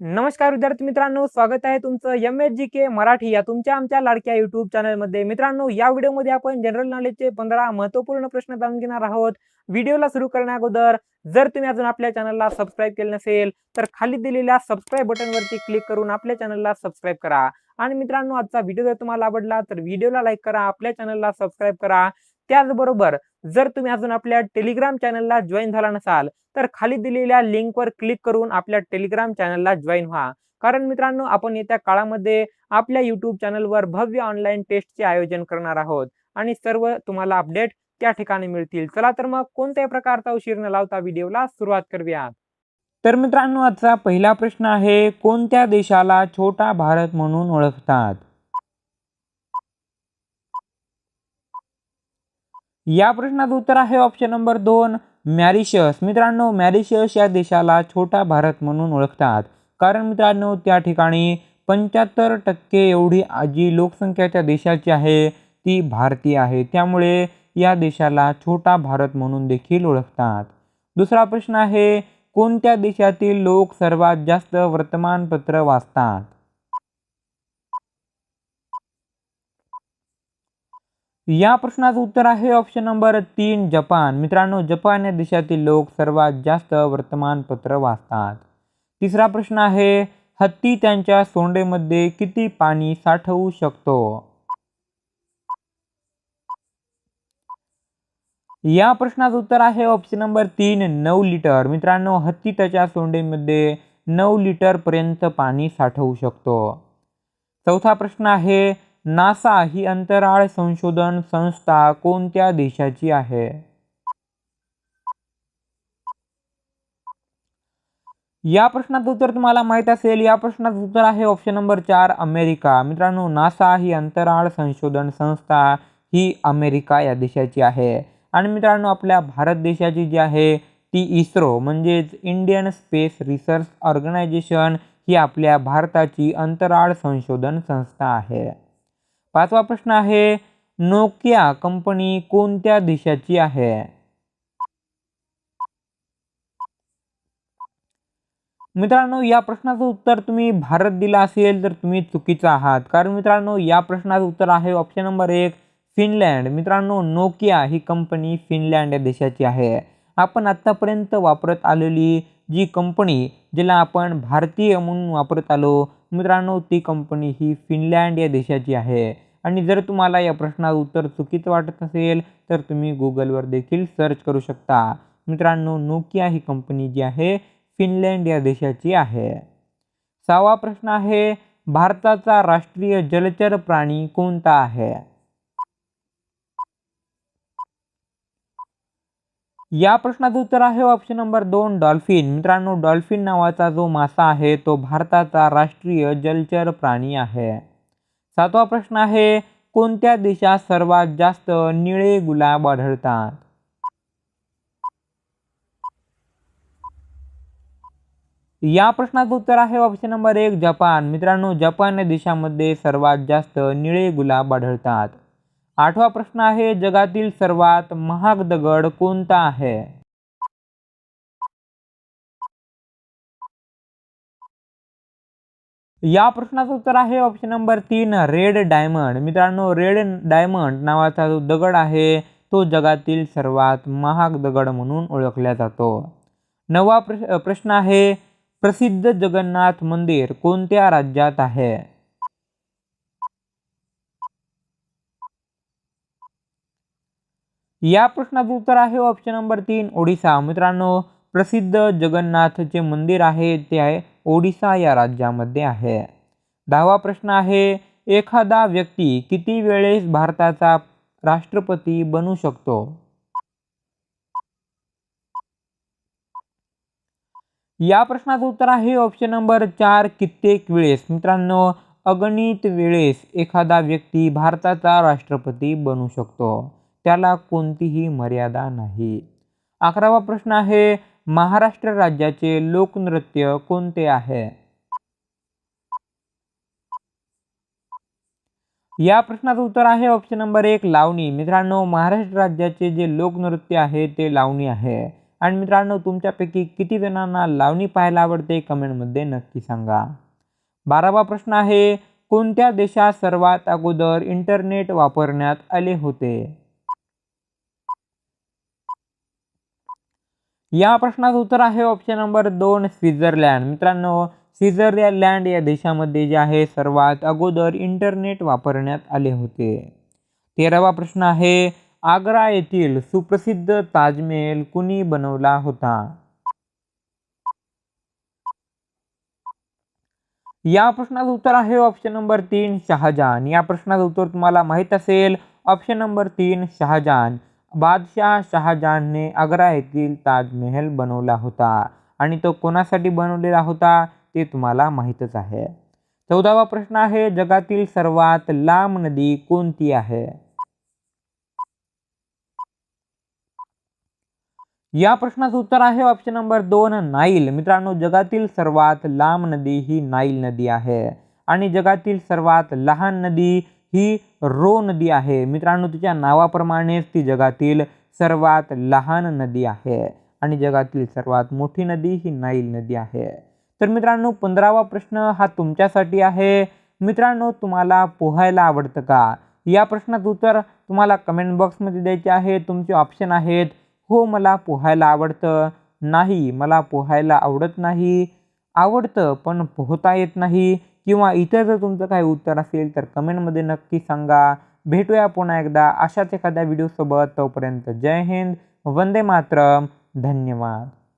नमस्कार विद्यार्थी मित्रांनो स्वागत आहे तुमचं M H G K Marathi या तुमच्या आमच्या लाडक्या युट्यूब चॅनलमध्ये मित्रांनो या व्हिडिओमध्ये आपण जनरल नॉलेजचे पंधरा महत्त्वपूर्ण प्रश्न जाणून घेणार आहोत. व्हिडिओला सुरू करण्या अगोदर जर तुम्ही अजून आपल्या चॅनलला सबस्क्राईब केलं नसेल तर खाली दिलेल्या सबस्क्राईब बटनवरती क्लिक करून आपल्या चॅनलला सबस्क्राईब करा. आणि मित्रांनो आजचा व्हिडिओ जर तुम्हाला आवडला तर व्हिडिओला लाईक करा आपल्या चॅनलला सबस्क्राईब करा. त्याचबरोबर जर तुम्ही अजून आपल्या टेलिग्राम चॅनलला जॉईन झाला नसाल तर खाली दिलेल्या लिंकवर क्लिक करून आपल्या टेलिग्राम चॅनलला जॉईन व्हा. कारण मित्रांनो आपण येत्या काळामध्ये आपल्या युट्यूब चॅनलवर भव्य ऑनलाईन टेस्टचे आयोजन करणार आहोत. आणि सर्व तुम्हाला अपडेट त्या ठिकाणी मिळतील. चला तर मग कोणत्याही प्रकारचा उशीर न लावता व्हिडिओला सुरुवात करूया. तर मित्रांनो आजचा पहिला प्रश्न आहे कोणत्या देशाला छोटा भारत म्हणून ओळखतात? या प्रश्नाचं उत्तर आहे ऑप्शन नंबर दोन मॅरिशस मित्रांनो मॅरिशस या देशाला छोटा भारत म्हणून ओळखतात. कारण मित्रांनो त्या ठिकाणी पंच्याहत्तर टक्के एवढी जी लोकसंख्या त्या देशाची आहे ती भारतीय आहे. त्यामुळे या देशाला छोटा भारत म्हणून देखील ओळखतात. दुसरा प्रश्न आहे कोणत्या देशातील लोक सर्वात जास्त वर्तमानपत्र वाचतात? या प्रश्नाचं उत्तर आहे ऑप्शन नंबर तीन जपान. मित्रांनो जपान या देशातील लोक सर्वात जास्त वर्तमानपत्र वाचतात. तिसरा प्रश्न आहे हत्ती त्यांच्या सोंडेमध्ये किती पाणी साठवू शकतो? या प्रश्नाचं उत्तर आहे ऑप्शन नंबर तीन नऊ लिटर मित्रांनो हत्ती त्याच्या सोंडेमध्ये नऊ लिटर पर्यंत पाणी साठवू शकतो. चौथा प्रश्न आहे नासा ही अंतराळ संशोधन संस्था कोणत्या देशाची आहे? या प्रश्नाचं उत्तर तुम्हाला माहीत असेल या प्रश्नाचं उत्तर आहे ऑप्शन नंबर चार अमेरिका. मित्रांनो नासा ही अंतराळ संशोधन संस्था ही अमेरिका या देशाची आहे. आणि मित्रांनो आपल्या भारत देशाची जी आहे ती इस्रो म्हणजेच इंडियन स्पेस रिसर्च ऑर्गनायझेशन ही आपल्या भारताची अंतराळ संशोधन संस्था आहे. पाचवा प्रश्न आहे नोकिया कंपनी कोणत्या देशाची आहे? मित्रांनो या प्रश्नाचं उत्तर तुम्ही भारत दिला असेल तर तुम्ही चुकीचा आहात. कारण मित्रांनो या प्रश्नाचं उत्तर आहे ऑप्शन नंबर एक फिनलँड. मित्रांनो नोकिया ही कंपनी फिनलँड या देशाची आहे. आपण आत्तापर्यंत वापरत आलेली जी कंपनी जिला आपण भारतीय म्हणून वापरत आलो मित्रांनो ती कंपनी ही फिनलँड या देशाची आहे. आणि जर तुम्हाला या प्रश्नाचं उत्तर चुकीचं वाटत असेल तर तुम्ही गुगलवर देखील सर्च करू शकता. मित्रांनो नोकिया ही कंपनी जी आहे फिनलँड या देशाची आहे. सहावा प्रश्न आहे भारताचा राष्ट्रीय जलचर प्राणी कोणता आहे? या प्रश्नाचं उत्तर आहे ऑप्शन नंबर दोन डॉल्फिन मित्रांनो डॉल्फिन नावाचा जो मासा आहे तो भारताचा राष्ट्रीय जलचर प्राणी आहे. सातवा प्रश्न आहे कोणत्या देशात सर्वात जास्त निळे गुलाब आढळतात? या प्रश्नाचं उत्तर आहे ऑप्शन नंबर एक जपान. मित्रांनो जपान या देशामध्ये सर्वात जास्त निळे गुलाब आढळतात. आठवा प्रश्न आहे जगातील सर्वात महाग दगड कोणता आहे? या प्रश्नाचं उत्तर आहे ऑप्शन नंबर तीन रेड डायमंड मित्रांनो रेड डायमंड नावाचा जो दगड आहे तो जगातील सर्वात महाग दगड म्हणून ओळखला जातो. नवा प्रश्न आहे प्रसिद्ध जगन्नाथ मंदिर कोणत्या राज्यात आहे? या प्रश्नाचं उत्तर आहे ऑप्शन नंबर तीन ओडिसा. मित्रांनो प्रसिद्ध जगन्नाथचे मंदिर आहे ते आहे ओडिसा या राज्यामध्ये आहे. दहावा प्रश्न आहे एखादा व्यक्ती किती वेळेस भारताचा राष्ट्रपती बनू शकतो? या प्रश्नाचं उत्तर आहे ऑप्शन नंबर चार कित्येक वेळेस. मित्रांनो अगणित वेळेस एखादा व्यक्ती भारताचा राष्ट्रपती बनू शकतो. त्याला कोणतीही मर्यादा नाही. अकरावा प्रश्न आहे महाराष्ट्र राज्याचे लोकनृत्य कोणते आहे? या प्रश्नाचं उत्तर आहे ऑप्शन नंबर एक लावणी. मित्रांनो महाराष्ट्र राज्याचे जे लोकनृत्य आहे ते लावणी आहे. आणि मित्रांनो तुमच्यापैकी किती जणांना लावणी पाहायला आवडते कमेंटमध्ये नक्की सांगा. बारावा प्रश्न आहे कोणत्या देशात सर्वात अगोदर इंटरनेट वापरण्यात आले होते? या प्रश्नाचं उत्तर आहे ऑप्शन नंबर दोन स्वित्झर्लंड मित्रांनो स्वित्झर्लंड या देशामध्ये जे आहे सर्वात अगोदर इंटरनेट वापरण्यात आले होते. तेरावा प्रश्न आहे आग्रा येथील सुप्रसिद्ध ताजमहल कुणी बनवला होता? या प्रश्नाचं उत्तर आहे ऑप्शन नंबर तीन शहाजहान. या प्रश्नाचं उत्तर तुम्हाला माहीत असेल ऑप्शन नंबर तीन शहाजहान. बादशाह शहाजहानने आग्रा येथील ताजमहल बनवला होता आणि तो कोणासाठी बनवलेला होता ते तुम्हाला माहीतच आहे. चौदावा प्रश्न आहे जगातील सर्वात लांब नदी कोणती आहे? या प्रश्नाचं उत्तर आहे ऑप्शन नंबर दोन नाईल. मित्रांनो जगातील सर्वात लांब नदी ही नाईल नदी आहे. आणि जगातील सर्वात लहान नदी ही रो नदी आहे. मित्रांनो तिच्या नावाप्रमाणेच ती जगातील सर्वात लहान नदी आहे आणि जगातील सर्वात मोठी नदी ही नाईल नदी आहे. तर मित्रांनो पंधरावा प्रश्न हा तुमच्यासाठी आहे. मित्रांनो तुम्हाला पोहायला आवडतं का? या प्रश्नाचं उत्तर तुम्हाला कमेंट बॉक्समध्ये द्यायचे आहे. तुमचे ऑप्शन आहेत हो मला पोहायला आवडतं. नाही मला पोहायला आवडत नाही. आवडतं पण पोहता येत नाही. किंवा इतर जर तुमचं काही उत्तर असेल तर कमेंटमध्ये नक्की सांगा. भेटूया पुन्हा एकदा अशाच एखाद्या व्हिडिओसोबत तोपर्यंत जय हिंद वंदे मातरम. धन्यवाद.